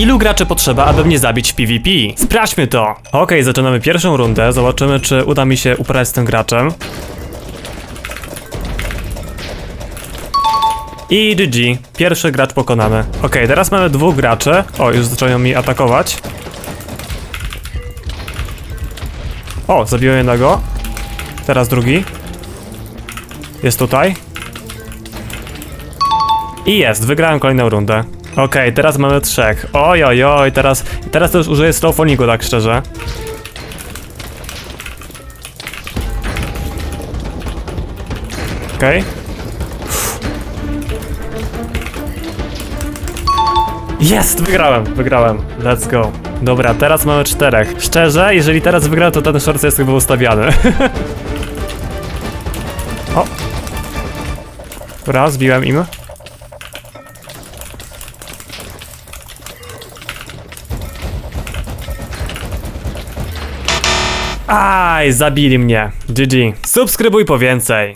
Ilu graczy potrzeba, aby mnie zabić w PvP? Sprawdźmy to! Okej, zaczynamy pierwszą rundę, zobaczymy czy uda mi się uporać z tym graczem. I GG, pierwszy gracz pokonany. Okej, teraz mamy dwóch graczy. O, już zaczynają mi atakować. O, zabiłem jednego. Teraz drugi. Jest tutaj. I jest, wygrałem kolejną rundę. Okej, teraz mamy trzech. Oj, oj, oj, teraz, teraz to już użyję slowphoniku, tak szczerze. Okej. Jest! Wygrałem, wygrałem. Let's go. Dobra, teraz mamy czterech. Szczerze, jeżeli teraz wygram, to ten short jest chyba ustawiany. o! Dobra, zbiłem im. Aj, zabili mnie. GG. Subskrybuj po więcej.